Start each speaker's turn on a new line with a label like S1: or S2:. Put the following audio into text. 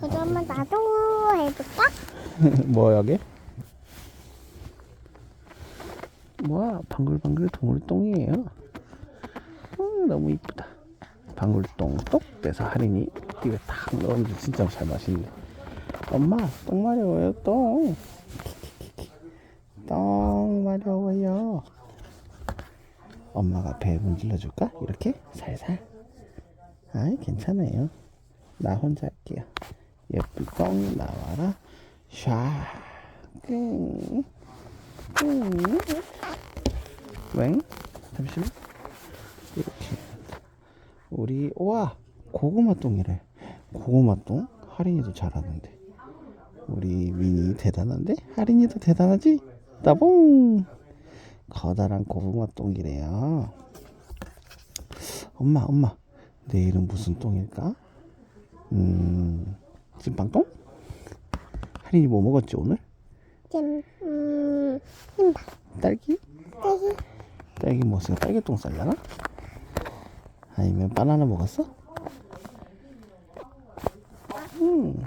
S1: 그러면 나도 해볼까?
S2: 뭐 여기? 뭐야 방글방글 동물똥이에요? 음, 너무 이쁘다. 방글똥 똑 빼서 할인이 입에 탁 넣으면 진짜 잘 마시는데 엄마 똥 마려워요 똥. 똥 마려워요. 엄마가 배 문질러 줄까? 이렇게? 살살? 아이 괜찮아요. 나 혼자 할게요 예쁜 똥 나와라. 샤 끙. 끙. 웽 잠시만. 이렇게. 우리 와 고구마 똥이래. 고구마 똥? 할인이도 잘하는데. 우리 민이 대단한데? 할인이도 대단하지? 따봉! 커다란 고구마 똥이래요. 엄마 엄마. 내일은 무슨 똥일까? 음 찐빵똥 할인이 뭐 먹었지 오늘?
S1: 잼, 음, 흰밥.
S2: 딸기?
S1: 딸기.
S2: 딸기 먹었으니까 딸기똥 쌀려나? 아니면 바나나 먹었어? 음